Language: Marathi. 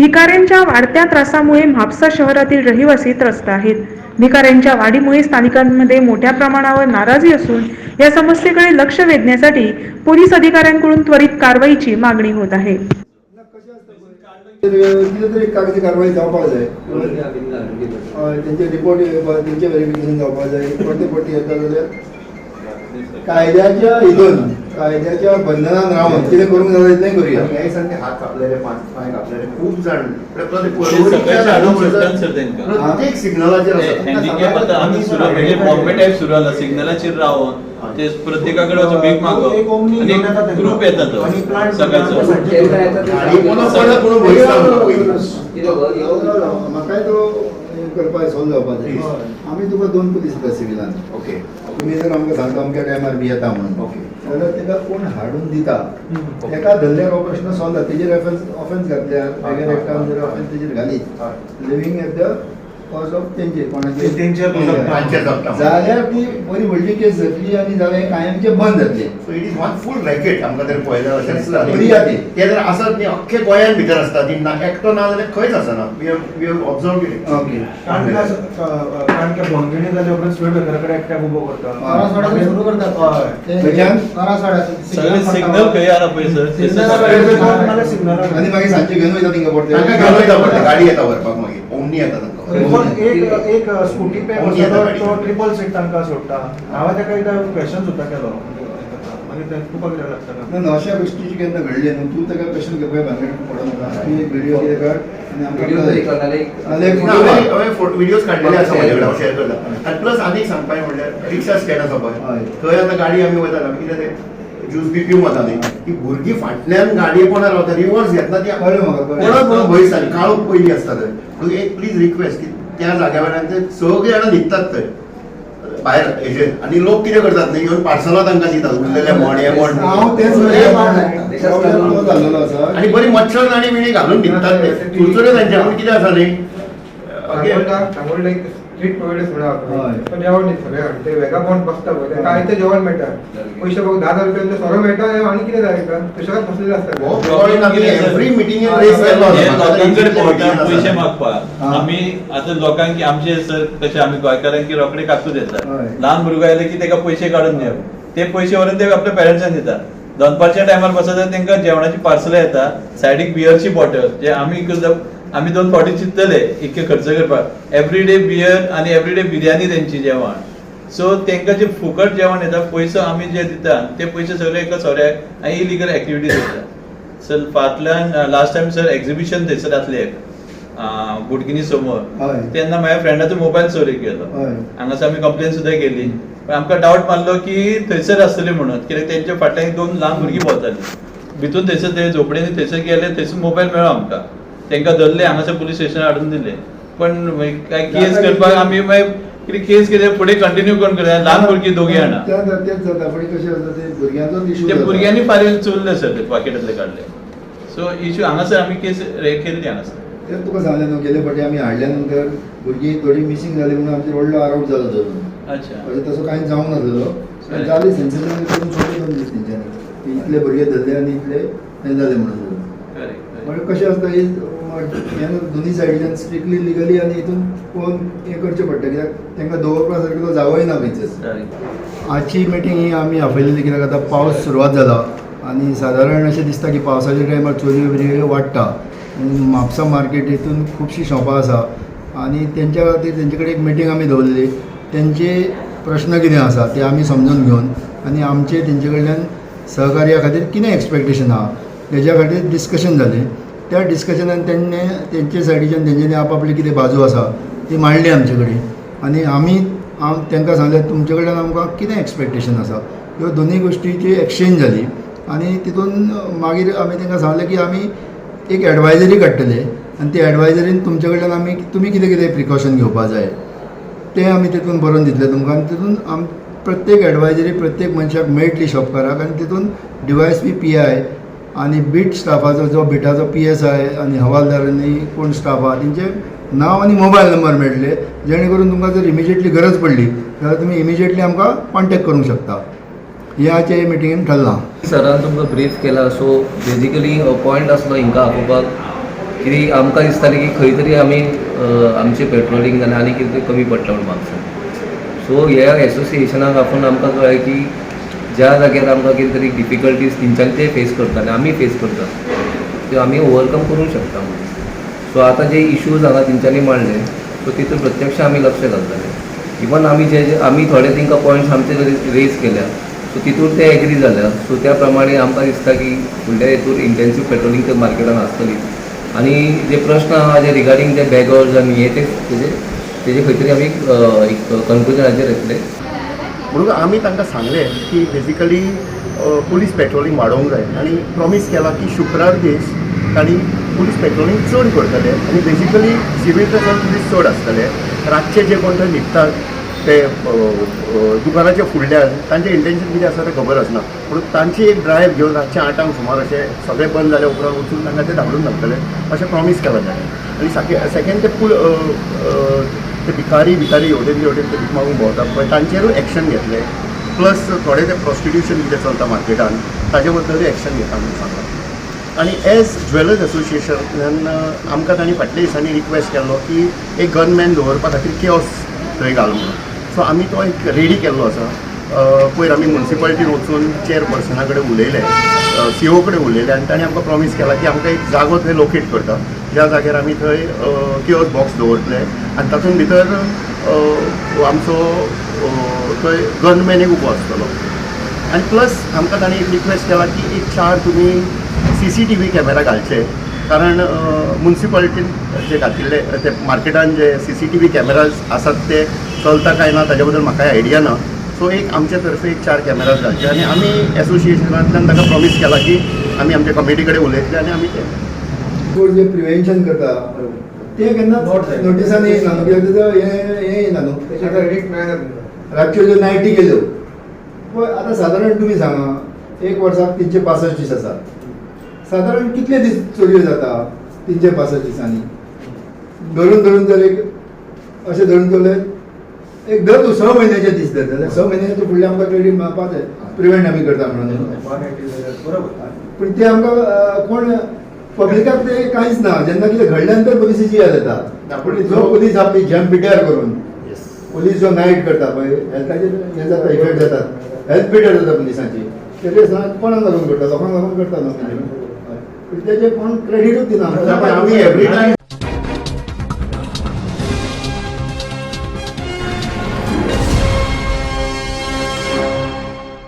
भिकाऱ्यांच्या वाढत्या त्रासामुळे म्हापसा शहरातील रहिवासी त्रस्त आहेत. भिकाऱ्यांच्या वाढीमुळे स्थानिकांमध्ये मोठ्या प्रमाणावर नाराजी असून या समस्येकडे लक्ष वेधण्यासाठी पोलीस अधिकाऱ्यांकडून त्वरित कारवाईची मागणी होत आहे. कितें तरी कागदी कारवाई जावपाक जाय हय तेंचे रिपोर्ट तेंचे व्हेरिफिकेशन जावपाक जाय परते परते येता जाल्यार कायद्याच्या हितून कायद्याच्या बंधनान रावन कितें करूंक जाता तितलें करुया. न्यायसारखे हात कापलेले पांच पाय कापलेले खूप जाण. प्रत्येक सिग्नलाचेर आमी सुरू म्हणजे बॉम्बे टाईप सुरू जाला सिग्नलाचेर रावन ते प्रत्येकाकडे वचून भीक मागप घेऊन येतात ते. ग्रुप येता सगळ्याचो म्हाकाय तो करपाक सॉल्व जावपाक जाय. आमी तुका दोन पुलीस येता सिविलान ओके तुमी जर आमकां सांगता अमक्या टायमार बी येता म्हणून. ओके जाल्यार तेका कोण हाडून दिता? एका धंद्याक हो प्रश्न सॉल्व जाता. तेजेर ऑफेन्स घातल्यार वेगळ्या एक्टान जर ऑफेन्स तेजेर घालीत. Living at the cause of तेंचेर तांचेर जगता. जाल्यार ती बरी व्हडली केस जातली आनी जाल्यार कायमचे बंद जातले so it is one full racket आमकां तरी पळयल्यार अशें दिसता बरी ती. ते जर आसत न्ही अख्खे गोंयान भितर आसता ती ना एकटो ना जाल्यार खंयच आसना we have observe it okay कारण का कारण की भोंगिणी जाल्या उपरांत स्वेट एकट्याक उबो करता सुरू थंयच्यान सगळे सिग्नल खंय आला पळय सर सिग्नल आनी मागीर सांजचे घेवन वयता तिंगा पडटा गाडी येता व्हरपाक मागीर ओमनी येता एक एक स्कूटी पे कोण येता गाडी? तो ट्रिपल सीट तांकां सोडटा. हांवें ताका एकदां क्वेश्चन सुद्दां केलो मागीर ते तुका कितें लागता ना अशा गोष्टीची केन्ना घडली न्हू. तूं ताका क्वेश्चन घेवपाक भानगड पडनाका तूं एक व्हिडिओ कितें काड व्हिडिओज आसा म्हजे कडेन हांव शेअर करता. आनी प्लस आनी एक सांगपाचें म्हणल्यार रिक्षा स्टँड आसा. पळय थंय आतां गाडी आमी वयता कितें ते ज्यूस बी पिवंक वता न्ही ती भुरगीं फाटल्यान गाडये कोणा रावता रिवर्स घेतना ती. कोणाक म्हणून भंय दिसताली काळोख पयलीं आसता थंय म्हणून एक प्लीज रिक्वेस्ट की त्या जाग्या वयल्यान ते सगळे जाणां न्हिदतात थंय भायर हेजेर आनी लोक कितें करतात न्ही घेवन पार्सलां तांकां दितात उरलेले म्हण हे म्हण. हांव तेच आसा आणि बरी मच्छर दाणी बिणी घालून निघतात ते. चुरचुरे त्यांच्याकडून किती असा न्ही. हय. पण जेवण नाही सगळे. ते वेगळा कोण बसता पळय ते काय ते जेवण मेळटा पयशे बघ धा धा रुपया सोरो मेळटा आणि कितें जाय ताका तशेंच बसलेले असता. एव्हरी मिटिंग रेस केलो हे पयशे. मागपाक. आमी आतां लोकांक की आमचे सर कशे आमी गोंयकारांक की रोखडे काकूत येतात हय. ल्हान भुरगो आयले की ताका पयशे काडून दिवप ते पयशे व्हरून ते आपल्या पेरंट्सांक दितात. दनपारच्या टायमार बसत तांकां जेवणाची पार्सलां येता सायडीक बियरची बॉटल जे आमी सुद्दां- आमी दोन फावटी चिंतले इतके खर्च करपाक एवरी डे बियर आनी एवरी डे बिर्याणी तेंची जेवण. सो तांकां जे फुकट जेवण येता पयसो आमी जे दिता ते पयशे सगळे एका सोऱ्याक आनी इलिगल एक्टिविटीज येता सर फाटल्यान लास्ट टाइम सर एक्झिबिशन थंयसर जातलें बोडगिनी समोर. तेन्ना माझ्या फ्रेंडाचो मोबायल चोरी केलो. हय. हांगासर आमी कंप्लेन सुद्दां केली. पण आमकां डावट मारलो की थंयसर आसतली म्हणून कित्याक तेंच्या फाटल्यान दोन ल्हान भुरगीं भोंवतालीं भितून थंयसर ते झोपडेनी थंयसर गेले थंयसर मोबायल मेळ्ळो आमकां तांकां धरले हांगासर पुलीस स्टेशन हाडून दिले. पण काय केस करपाक आमी मागीर कितें केस केले फुडें कंटिन्यू कोण करता ल्हान भुरगीं दोगी जाणां ते इशू ते भुरग्यांनी फारीक चुरले सर ते पाकिटांतले काडले. सो इश्यू हांगासर आमी केस केल्ली हांगासर. तेच तुका सांगलें न्हू गेले फावटी आमी हाडल्या नंतर भुरगीं थोडी मिसींग जाली म्हणून आमचेर व्हडलो आरोप जालो धरून अच्छा. अशें तसो कांय जावंक नासलो. जाली सेन्सिटीव करून सोडले दोन दीस तेंच्यांनी. इतले भुरगे धरले आनी इतले हें जाले म्हणून. म्हणजे कशें आसता हे दोन्ही सायडीच्यान स्ट्रिक्टली लिगली आनी हितून पळोवन हें करचें पडटा कित्याक तांकां दवरपा सारको तो जावंय ना correct. आजची मिटींग ही आमी आपयलेली कित्याक आतां पावस सुरवात जाला आनी सादारण अशें दिसता की पावसाच्या टायमार चोरी बिरी वाडटा म्हापसा मार्केट हितून खुबशीं शॉपां आसा आनी तेंच्या खातीर तेंचे कडेन एक मिटींग आमी दवरलेली तेंचे प्रश्न कितें आसा ते आमी समजून घेवन आनी आमचे तेंचे कडल्यान सहकार्या खातीर कितें एक्सपेक्टेशन आहा तेज्या खातीर डिस्कशन जालें त्या डिस्कशनान तेणें तेंचे सायडीच्यान तेंच्यांनी आपापली कितें बाजू आसा ती मांडली आमचे कडेन आनी आमी हांव तांकां सांगलें तुमचे कडल्यान आमकां कितें एक्सपेक्टेशन आसा ह्यो दोनूय गोश्टीची एक्सचेंज जाली आनी तितून मागीर आमी तांकां सांगलें की आमी एक एडवायजरी काडटले आनी ते एडवायजरीन तुमचे कडल्यान आमी तुमी कितें कितें प्रिकॉशन घेवपा जाय. तें आमी तितून बरोवन दितलें तुमकां. आनी तितून आम प्रत्येक एडवायजरी प्रत्येक मनशाक मेळटली शॉपकाराक आनी तितून डिवायस बी पी आय आनी बीट स्टाफाचो जो बिटाचो पी एस आय आनी हवालदारांनी कोण स्टाफ आहा तेंचे नांव आनी मोबायल नंबर मेळटले जेणे करून तुमकां जर इमिजिएटली गरज पडली जाल्यार तुमी इमिजिएटली आमकां कॉन्टॅक्ट करूंक शकता. हें आजचे मिटिंगेन थारलां सरान तुमकां ब्रीफ केला सो बेजिकली पॉयंट आसलो हिंका आपोवपाक की आमकां दिसतालें की खंय तरी आमी आमचे आमचें पेट्रोलिंग जाल्यार आनी कितें तरी कमी पडटा म्हणून म्हापसा सो ह्या एसोसिएशनाक आपूण आमकां कळ्ळें की ज्या जाग्यार आमकां कितें तरी डिफिकल्टीज तेंच्यांनी ते फेस करता आनी आमी फेस करता त्यो आमी ओवरकम करूंक शकता म्हणून. सो आतां जे इश्यूज हांगा तेंच्यांनी मांडले सो तितून प्रत्यक्ष आमी लक्ष घालतले. इवन आमी जे जे आमी थोडे तांकां पॉयंट्स आमचे रेज केल्या सो तितून ते एग्री जाल्या सो त्या प्रमाणे आमकां दिसता की फुडल्या हेतून इंटेन्सीव पेट्रोलिंग ते मार्केटान आसतली. आनी जे प्रश्न आहा जे रिगार्डींग ते बॅगर्स आनी हे ते तेजे तेजे खंय तरी आमी एक कन्क्लुजनाचेर येतले म्हणून आमी तांकां सांगलें की बेजिकली पुलीस पेट्रोलिंग वाडोवंक जाय आनी प्रॉमीस केला की शुक्रार दीस तांणी पुलीस पेट्रोलिंग चड करतले. आनी बेजिकली सिवील ड्रेसान पुलीस चड आसतले रातचे जे कोण थंय न्हिदतात ते दुकानाच्या फुडल्यान तांचें इंटेन्शन कितें आसा तें खबर आसना पूण तांची एक ड्रायव्ह घेवन रातचे आठांक सुमार अशें सगळें बंद जाल्या उपरांत वचून तांकां ते धाडून घालतले अशें प्रॉमीस केलां ताणें आनी सेकेंड ते पूल ते भिकारी भिकारी हेवटेन हेवटेन ते भीक मागूंक भोंवतात पळय तांचेरूय एक्शन घेतले. प्लस थोडे ते प्रॉस्टिट्यूशन कितें चलता मार्केटान ताजे बद्दलूय एक्शन घेता म्हणून सांगला आनी एज ज्वेलर्स असोसिएशनान आमकां तांणी फाटल्या दिसांनी रिक्वेस्ट केल्लो की एक गनमॅन दवरपा खातीर केओस थंय घाल म्हणून सो आमी तो एक रेडी केल्लो आसा पयर आमी म्युन्सिपाल्टीन वचून चेअरपर्सना कडेन उलयले सी ओ कडेन उलयले आनी ताणें आमकां प्रोमीस केला की आमकां एक जागो थंय लोकेट करता. ज्या जाग्यार आमी थंय किओस बॉक्स दवरतले. आनी तातूंत भितर आमचो थंय गनमॅन एक उबो आसतलो. आनी प्लस आमकां ताणें एक रिक्वेस्ट केला की एक चार तुमी C C T V camera घालचे. कारण म्युन्सिपाल्टीन जे घातिल्ले ते मार्केटान जे C C T V cameras आसात ते चलता काय ना ताज्या बद्दल म्हाका आयडिया ना. सो एक आमचे तर्फे एक चार कॅमेराज घालचे आनी आमी एसोसिएशनांतल्यान ताका प्रॉमीस केला की आमी आमच्या कमिटी कडेन उलयतले आनी आमी ते कोण जे प्रिव्हेन्शन करता ते केन्ना नोटिसान येयना न्हू कित्याक तेजो हे हे येयना न्हू. रातच्यो ज्यो नायटी गेल्यो पळय आतां सादारण तुमी सांगा एक वर्साक तिनशे पासश्ट दीस आसा सादारण कितले दीस चोरयो जाता तिनशे पासश्ट दिसांनी धरून धरून जर एक अशें धरून दवरले एक दर स म्हयन्याचे दीस धरता जाल्यार स म्हयन्याचे फुडले आमकां क्रेडिट मेळपा जाय प्रिवेंट आमी करता म्हणून बरोबर. पूण ते आमकां कोण पब्लिकाक ते कांयच ना. जेन्ना कितें घडल्यानंतर पुलिसाची याद येता पूण जो पुलीस आपली जम्प पिड्यार करून पुलीस जो नायट करता पळय हेल्थाचेर हे जाता इफेक्ट जातात हेल्थ पिड्यार जाता पुलिसांची. तेजे सांग कोणाक लागून करता लोकांक लागून करता न्हू पूण तेजे कोण क्रेडीटूच दिना आमी एवरी टायम